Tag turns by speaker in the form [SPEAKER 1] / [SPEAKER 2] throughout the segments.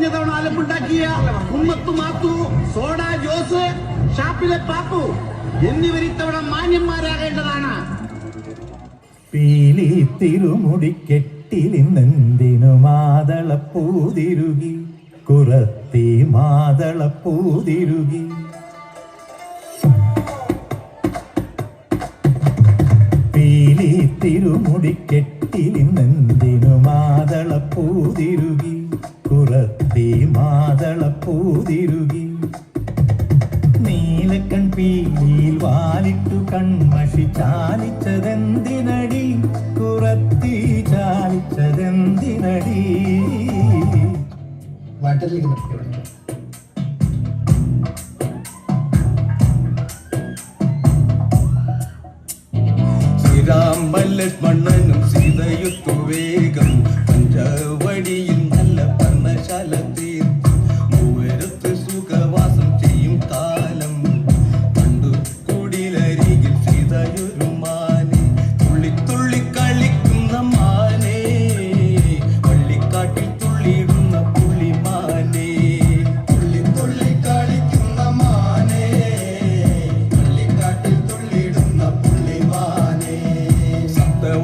[SPEAKER 1] കഴിഞ്ഞ തവണ ആലപ്പുണ്ടാക്കിയ ഉമ്മത്തു മാത്തു സോഡ ജോസ് ഷാപ്പിലെ പാപ്പു എന്നിവർ ഇത്തവണ മാന്യന്മാരാകേണ്ടതാണ്.
[SPEAKER 2] പീലി തിരുമുടി കെട്ടിലിന്നെന്തിനു മാതളപ്പൂതിരുകി? കുറത്തി മാതളപ്പൂതിരുകി. പീലി തിരുമുടി കെട്ടിലിന്നെന്തിനു മാതളപ്പൂതിരുകി? പുറത്തേ മാതളപ്പൂതിരുകി. നീലക്കൺ പീലിയിൽ വാലിട്ടു കൺമഷി ചാലിച്ചതെന്തിനടി? പുറത്തി ചാലിച്ചതെന്തിനടി?
[SPEAKER 3] വാട്ടിലേക്ക് പഠിക്കുന്നുണ്ട്
[SPEAKER 4] ശ്രീരാമ ലക്ഷ്മണനും സീതയുത്തു വേഗം.
[SPEAKER 5] പഞ്ചവടിയ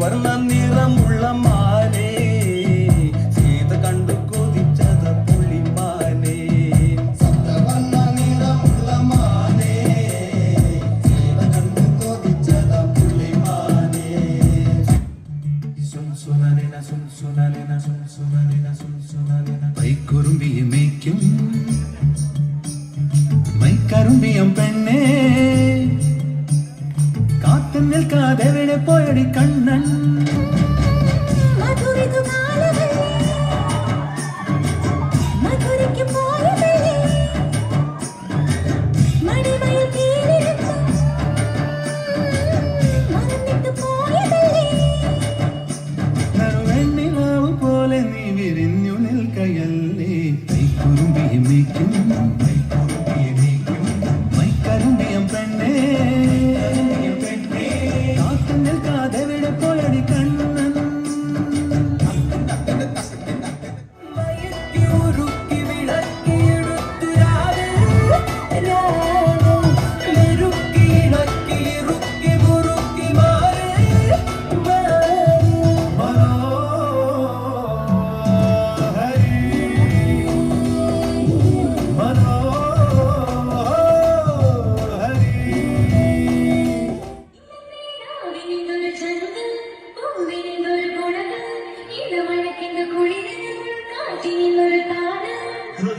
[SPEAKER 5] வர்ணன்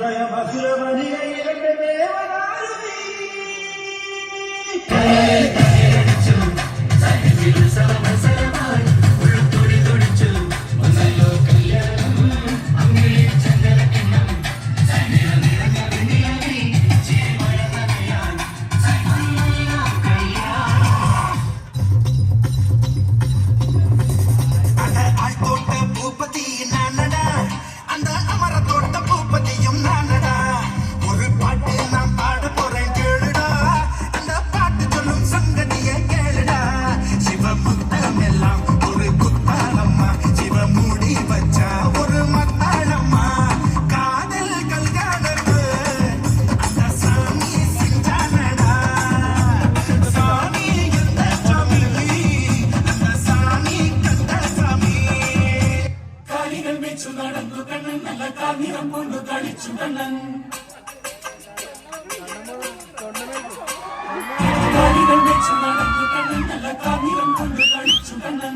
[SPEAKER 5] హృదయ బసురమణి అయిన దేవదారు సహిత
[SPEAKER 4] సర్వ കളിച്ചു നടന്നു കണ്ണൻ നല്ല കാഞ്ഞിറം കൊണ്ടു കളിച്ചു കണ്ണൻ. കളികൾ വെച്ചു നടന്നു കണ്ണൻ നല്ല കാഞ്ഞിറം കൊണ്ടു കളിച്ചു കണ്ണൻ.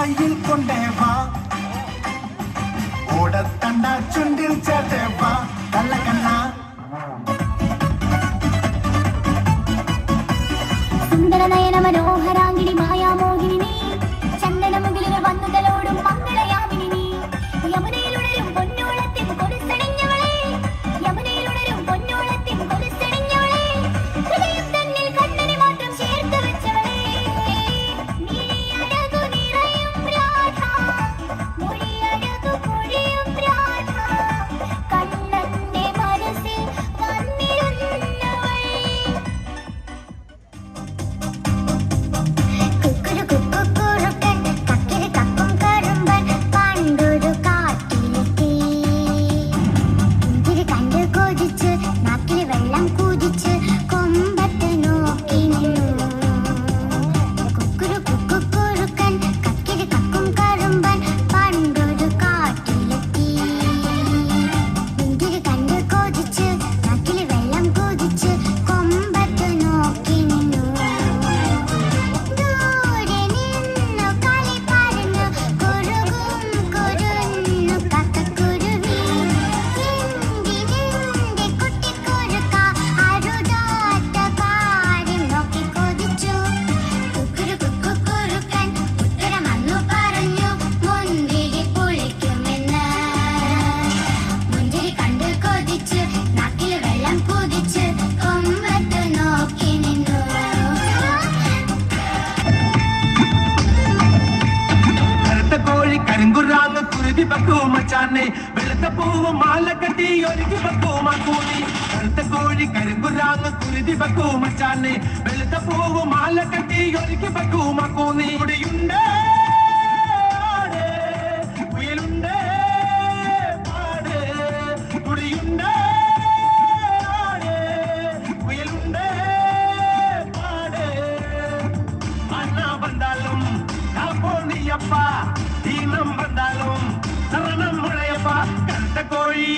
[SPEAKER 6] கையில் கொண்டே வா ஓடத்தண்டா சுண்டில் சேர்த்தே வா நல்ல
[SPEAKER 3] கண்ணா? சுந்தர நயன மனோகரா വെക്കൂ മച്ചാനെ വെളുത്ത പൂവ് മാല കെട്ടി ഒരുക്കി വെക്കൂ മാക്കൂണി കറുത്ത കോഴി കരുങ്കുരാങ്ങ് കുരുതി വെക്കൂ മച്ചാനെ വെളുത്ത പൂവ് മാല കെട്ടി ഒരുക്കി വെക്കൂ മാക്കൂണി ഇവിടെയുണ്ട്
[SPEAKER 2] কাট্টা করি